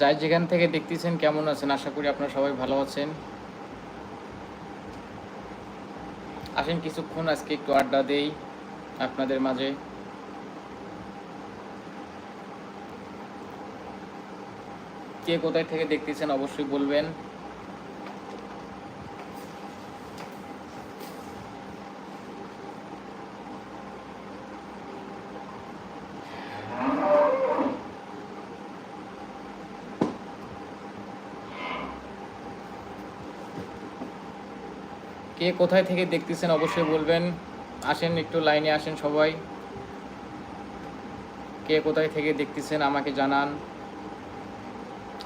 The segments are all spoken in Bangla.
যাই যেখান থেকে দেখতেছেন, কেমন আছেন? আশা করি আপনারা সবাই ভালো আছেন। আসেন কিছুক্ষণ, আজকে একটু আড্ডা দেই আপনাদের মাঝে। কে কোথায় থেকে দেখতেছেন অবশ্যই বলবেন। কে কোথায় থেকে দেখতেছেন অবশ্যই বলবেন। আসেন, একটু লাইনে আসেন সবাই। কে কোথায় থেকে দেখতেছেন আমাকে জানান।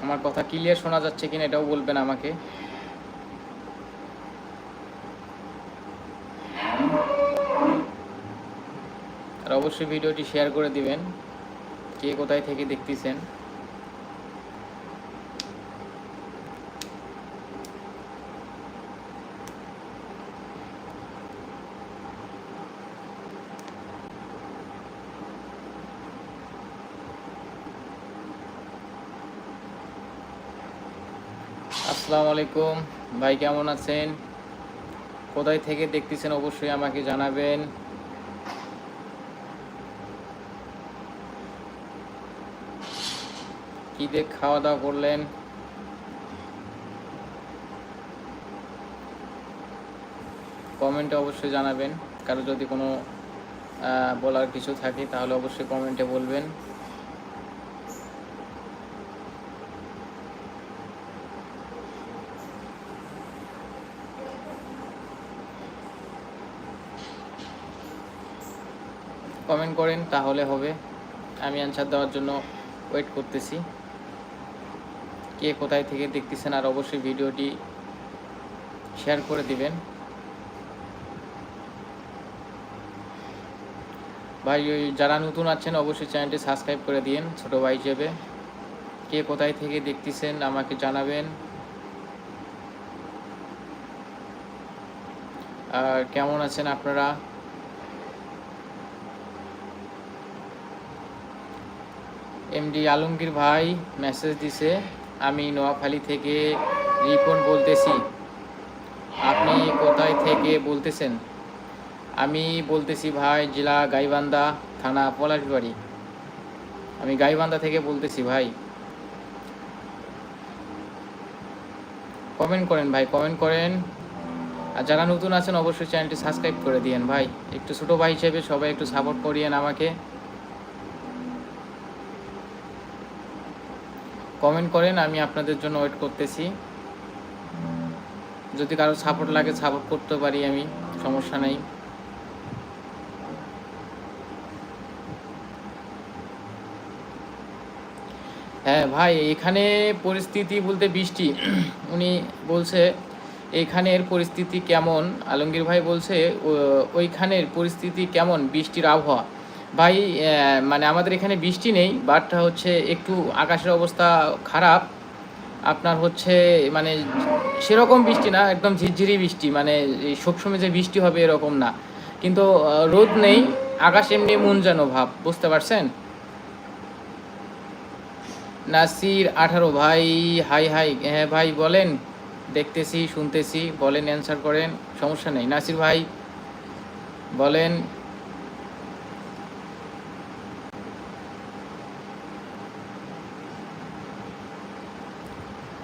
আমার কথা ক্লিয়ার শোনা যাচ্ছে কিনা এটাও বলবেন আমাকে। আর অবশ্যই ভিডিওটি শেয়ার করে দিবেন। কে কোথায় থেকে দেখতেছেন? আসসালামু আলাইকুম। ভাই, কেমন আছেন? কোথায় থেকে দেখতেছেন অবশ্যই আমাকে জানাবেন। কি দিয়ে খাওয়া দাওয়া করলেন? কমেন্টে অবশ্যই জানাবেন। কারও যদি কোনো বলার কিছু থাকে, তাহলে অবশ্যই কমেন্টে বলবেন। কমেন্ট করেন, তাহলে হবে। আমি অ্যান্সার দেওয়ার জন্য ওয়েট করতেছি। কে কোথায় থেকে দেখতেছেন, আর অবশ্যই ভিডিওটি শেয়ার করে দিবেন। ভাই, ওই যারা নতুন আছেন, অবশ্যই চ্যানেলটি সাবস্ক্রাইব করে দিন ছোট ভাই হিসেবে। কে কোথায় থেকে দেখতেছেন, আমাকে জানাবেন। আর কেমন আছেন আপনারা? এমডি আলমগীর ভাই মেসেজ দিছে, আমি নোয়াখালী থেকে রিপন বলতেছি। আপনি কোথায় থেকে বলতেছেন? আমি বলতেছি ভাই, জেলা গাইবান্ধা থানা পলাশবাড়ি। আমি গাইবান্ধা থেকে বলতেছি ভাই। কমেন্ট করেন ভাই কমেন্ট করেন। আর যারা নতুন আছেন, অবশ্যই চ্যানেলটি সাবস্ক্রাইব করে দিয়েন ভাই। একটু ছোটো ভাই হিসেবে সবাই একটু সাপোর্ট করিয়েন আমাকে। কমেন্ট করেন, আমি আপনাদের জন্য ওয়েট করতেছি। যদি কারও সাপোর্ট লাগে সাপোর্ট করতে পারি আমি, সমস্যা নেই। হ্যাঁ ভাই, এখানে পরিস্থিতি বলতে বৃষ্টি। উনি বলছে এইখানের পরিস্থিতি কেমন? আলমগীর ভাই বলছে ওইখানের পরিস্থিতি কেমন? বৃষ্টির আবহাওয়া। ভাই মানে আমাদের এখানে বৃষ্টি নেই বাট হচ্ছে একটু আকাশের অবস্থা খারাপ। আপনার হচ্ছে মানে সেরকম বৃষ্টি না, একদম ঝিরঝিরি বৃষ্টি মানে সবসময় যে বৃষ্টি হবে এরকম না। কিন্তু রোদ নেই, আকাশ এমনি মন যেন ভাব, বুঝতে পারছেন? নাসির আঠারো, ভাই, হাই হাই হ্যাঁ ভাই, বলেন। দেখতেছি, শুনতেছি, বলেন অ্যান্সার করেন, সমস্যা নেই। নাসির ভাই, বলেন।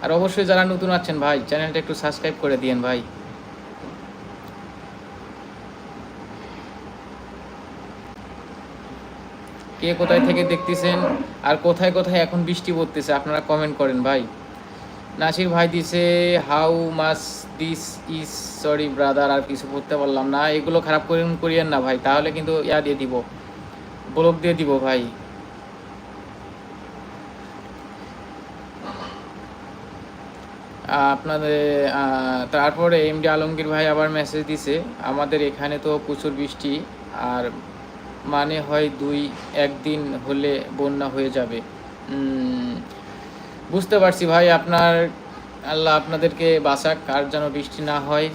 আর অবশ্যই যারা নতুন আছেন ভাই, চ্যানেলটা একটু সাবস্ক্রাইব করে দিয়েন ভাই। কে কোথায় থেকে দেখতেছেন আর কোথায় কোথায় এখন বৃষ্টি পড়তেছে আপনারা কমেন্ট করেন ভাই। নাসির ভাই দিছে how much this is sorry brother আর কিছু পড়তে পারলাম না। এগুলো খারাপ করেন করিয়েন না ভাই, তাহলে কিন্তু ইয়া দিয়ে দিব, ব্লক দিয়ে দিব ভাই। আপনাদের তারপরে এম ডি আলমগীর ভাই আবার মেসেজ দিছে, আমাদের এখানে তো প্রচুর বৃষ্টি, আর মানে হয় দুই, একদিন হলে বন্যা হয়ে যাবে। বুঝতে পারছি ভাই, আপনার, আল্লাহ আপনাদেরকে বাঁচাক, আর যেন বৃষ্টি না হয়।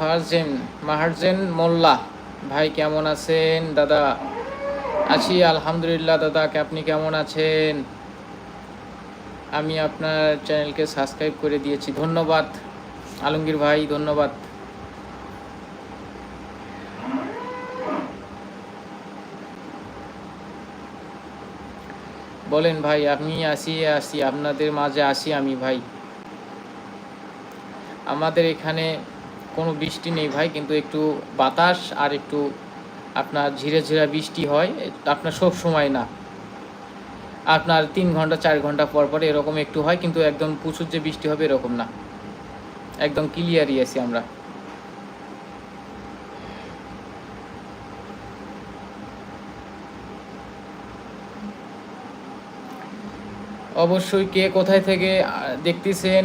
মাহারজেন মাহারজেন মোল্লা। ভাই, কেমন আছেন? দাদা, আছি, আলহামদুলিল্লাহ। দাদা আপনি কেমন আছেন? আমি আপনার চ্যানেলকে সাবস্ক্রাইব করে দিয়েছি। ধন্যবাদ। আলমগীর ভাই, ধন্যবাদ। বলেন ভাই, আমি আসি আসি আপনাদের মাঝে আসি আমি, ভাই। আমাদের এখানে কোনো বৃষ্টি নেই ভাই, কিন্তু একটু বাতাস আর একটু আপনার ঝিরে ঝিরা বৃষ্টি হয়, আপনার সব সময় না। আপনার তিন ঘণ্টা, চার ঘণ্টা পর পর এরকম একটু হয়, কিন্তু একদম প্রচুর যে বৃষ্টি হবে এরকম না। একদম ক্লিয়ারই আছি আমরা। অবশ্যই কে কোথায় থেকে দেখতেছেন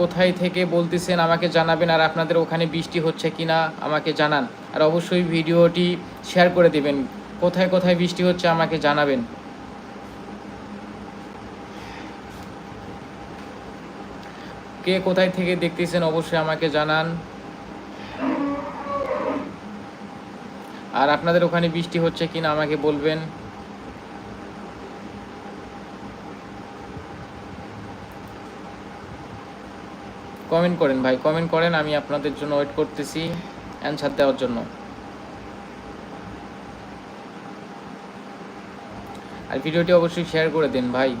কোথায় থেকে বলতেছেন আমাকে জানাবেন আর আপনাদের ওখানে বৃষ্টি হচ্ছে কি না আমাকে জানান। আর অবশ্যই ভিডিওটি শেয়ার করে দেবেন। কোথায় কোথায় বৃষ্টি হচ্ছে আমাকে জানাবেন। কে কোথায় থেকে দেখতেছেন অবশ্যই আমাকে জানান। আর আপনাদের ওখানে বৃষ্টি হচ্ছে কিনা আমাকে বলবেন। কমেন্ট করেন ভাই। কমেন্ট করেন, আমি আপনাদের জন্য ওয়েট করতেছি অ্যান্সার দেওয়ার জন্য। আর ভিডিওটি অবশ্যই শেয়ার করে দিন ভাই।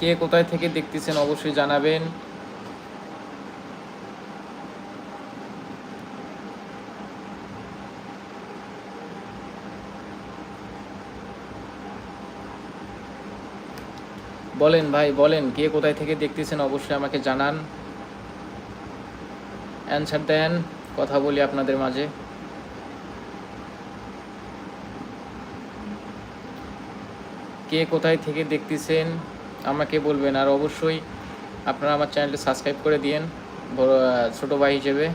কে কোথায় থেকে দেখতেছেন অবশ্যই জানাবেন। বলেন ভাই, বলেন, কে কোথায় থেকে দেখতেছেন অবশ্যই আমাকে জানান। অ্যান্সার দেন, কথা বলি আপনাদের মাঝে। কে কোথায় থেকে দেখতেছেন আমাকে বলবেন, আর অবশ্যই আপনারা আমার চ্যানেলটি সাবস্ক্রাইব করে দিয়েন ছোটো ভাই হিসেবে।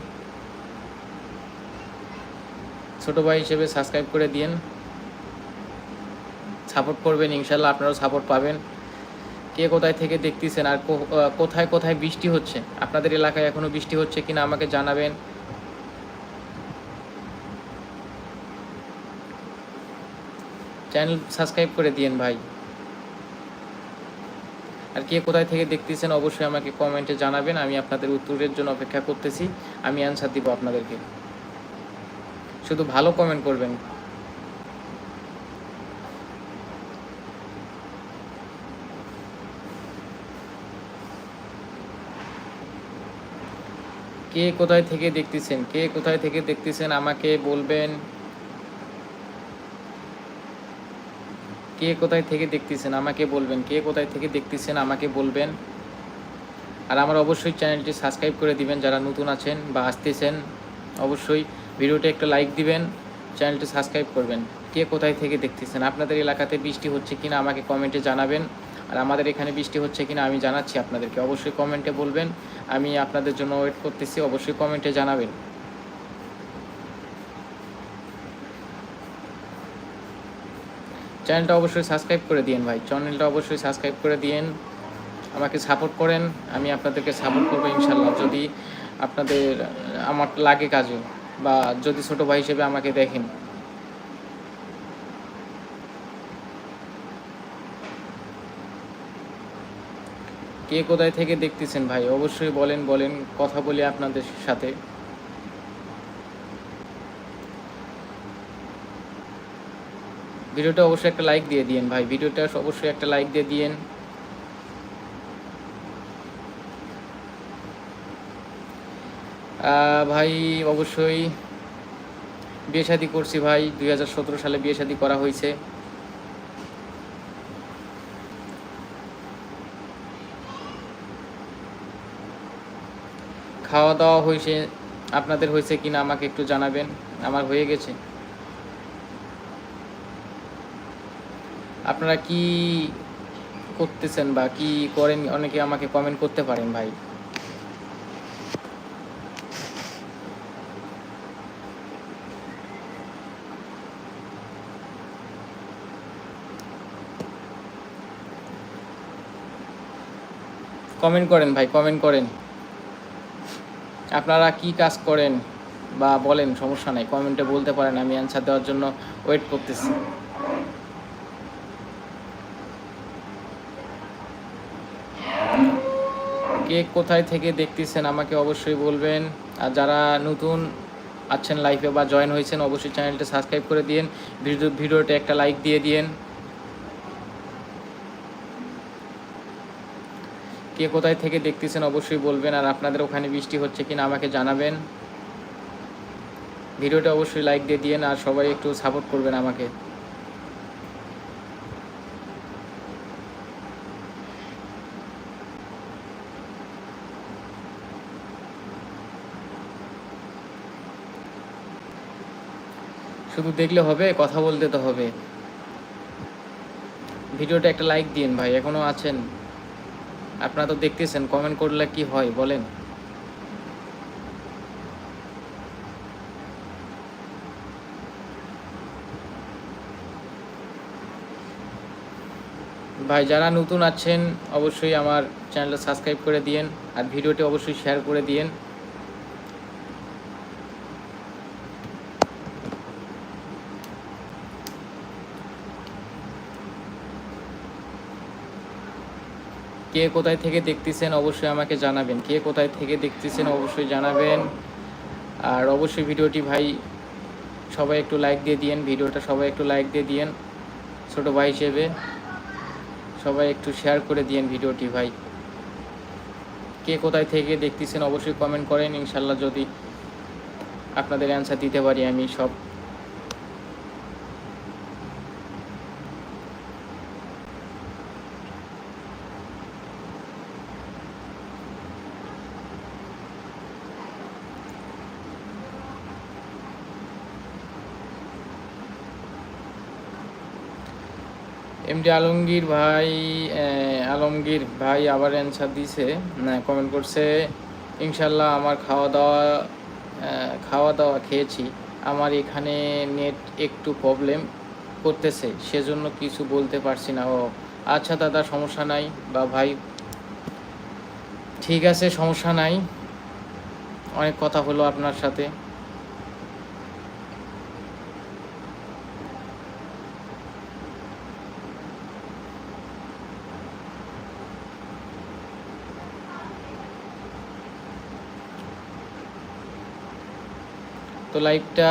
ছোট ভাই হিসেবে সাবস্ক্রাইব করে দিয়েন। সাপোর্ট করবেন, ইনশাল্লাহ আপনারাও সাপোর্ট পাবেন। কে কোথায় থেকে দেখতেছেন আর কোথায় কোথায় বৃষ্টি হচ্ছে? আপনাদের এলাকায় এখনও বৃষ্টি হচ্ছে কিনা আমাকে জানাবেন। চ্যানেল সাবস্ক্রাইব করে দিয়েন ভাই। আর কে কোথায় থেকে দেখতেছেন অবশ্যই আমাকে কমেন্টে জানাবেন, আমি আপনাদের উত্তরের জন্য অপেক্ষা করতেছি, আমি অ্যান্সার দিব আপনাদেরকে। শুধু ভালো কমেন্ট করবেন। কে কোথায় থেকে দেখতেছেন? কে কোথায় থেকে দেখতেছেন? আমাকে বলবেন। কে কোথায় থেকে দেখতেছেন? আমাকে বলবেন। কে কোথায় থেকে দেখতেছেন? আমাকে বলবেন। আর আমার অবশ্যই চ্যানেলটি সাবস্ক্রাইব করে দিবেন যারা নতুন আছেন বা আসতেছেন। অবশ্যই ভিডিওটা একটা লাইক দিবেন, চ্যানেলটি সাবস্ক্রাইব করবেন। কে কোথায় থেকে দেখতেছেন? আপনাদের এলাকাতে বৃষ্টি হচ্ছে কিনা আমাকে কমেন্টে জানাবেন। আর আমাদের এখানে বৃষ্টি হচ্ছে কিনা আমি জানাচ্ছি আপনাদেরকে। অবশ্যই কমেন্টে বলবেন। আমি আপনাদের জন্য ওয়েট করতেছি, অবশ্যই কমেন্টে জানাবেন। চ্যানেলটা অবশ্যই সাবস্ক্রাইব করে দিন ভাই। চ্যানেলটা অবশ্যই সাবস্ক্রাইব করে দিন আমাকে সাপোর্ট করেন, আমি আপনাদেরকে সাপোর্ট করব ইনশাল্লাহ যদি আপনাদের, আমার লাগে কাজে বা যদি ছোট ভাই হিসেবে আমাকে দেখেন কে কোথায় থেকে দেখতেছেন ভাই? অবশ্যই বলেন বলেন, কথা বলি আপনাদের সাথে। ভিডিওটা অবশ্যই একটা লাইক দিয়ে দিয়েন ভাই। ভিডিওটা অবশ্যই একটা লাইক দিয়ে দিয়েন। ভাই, অবশ্যই বিয়ে শাদি করছি ভাই। দুই হাজার সতেরো সালে বিয়ে শাদি করা হয়েছে। খাওয়া দাওয়া হয়েছে, আপনাদের হয়েছে কিনা আমাকে একটু জানাবেন, আমার হয়ে গেছে। আপনারা কি করতেছেন বা কি করেন, অনেকে আমাকে কমেন্ট করতে পারেন ভাই। কমেন্ট করেন ভাই কমেন্ট করেন। আপনারা কি কাজ করেন বা বলেন, সমস্যা নাই কমেন্টে বলতে পারেন, আমি অ্যান্সার দেওয়ার জন্য ওয়েট করতেছি। কে কোথায় থেকে দেখতেছেন আমাকে অবশ্যই বলবেন। আর যারা নতুন আছেন লাইফে বা জয়েন হয়েছেন, অবশ্যই চ্যানেলটা সাবস্ক্রাইব করে দিন ভিডিও ভিডিওতে একটা লাইক দিয়ে দিন কে কোথায় থেকে দেখতেছেন অবশ্যই বলবেন, আর আপনাদের ওখানে বৃষ্টি হচ্ছে কিনা আমাকে জানাবেন। ভিডিওটা অবশ্যই লাইক দিয়ে দিন আর সবাই একটু সাপোর্ট করবেন আমাকে। শুধু দেখলে হবে, কথা বলতে তো হবে। ভিডিওটা একটা লাইক দিন ভাই, এখনও আছেন। আপনারা তো দেখতেছেন কমেন্ট করলে কি হয়, বলেন। ভাই, যারা নতুন আছেন, অবশ্যই আমার চ্যানেলটা সাবস্ক্রাইব করে দিয়েন, আর ভিডিওটি অবশ্যই শেয়ার করে দিয়েন। কে কোথায় থেকে দেখতেছেন অবশ্যই আমাকে জানাবেন। কে কোথায় থেকে দেখতেছেন অবশ্যই জানাবেন। আর অবশ্যই ভিডিওটি ভাই সবাই একটু লাইক দিয়ে দিয়েন, ভিডিওটা সবাই একটু লাইক দিয়ে দিয়েন, ছোটো ভাই হিসেবে। সবাই একটু শেয়ার করে দিয়েন ভিডিওটি ভাই। কে কোথায় থেকে দেখতেছেন অবশ্যই কমেন্ট করেন, ইনশাল্লাহ যদি আপনাদের অ্যান্সার দিতে পারি আমি সব এমডি আলমগীর ভাই আলমগীর ভাই আবার অ্যান্সার দিছে কমেন্ট করছে ইনশাল্লাহ আমার খাওয়া দাওয়া খাওয়া দাওয়া খেয়েছি। আমার এখানে নেট একটু প্রবলেম করতেছে, সেজন্য কিছু বলতে পারছি না। ও আচ্ছা দাদা, সমস্যা নাই বা ভাই? ঠিক আছে, সমস্যা নাই। অনেক কথা হলো আপনার সাথে। তো লাইভটা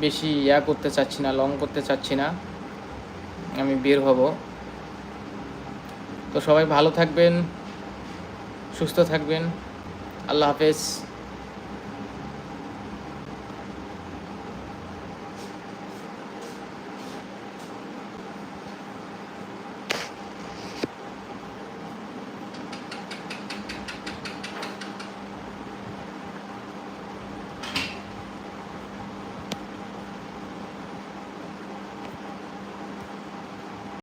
বেশি ইয়া করতে চাচ্ছি না লং করতে চাচ্ছি না। আমি বের হব। তো সবাই ভালো থাকবেন, সুস্থ থাকবেন। আল্লাহ হাফেজ।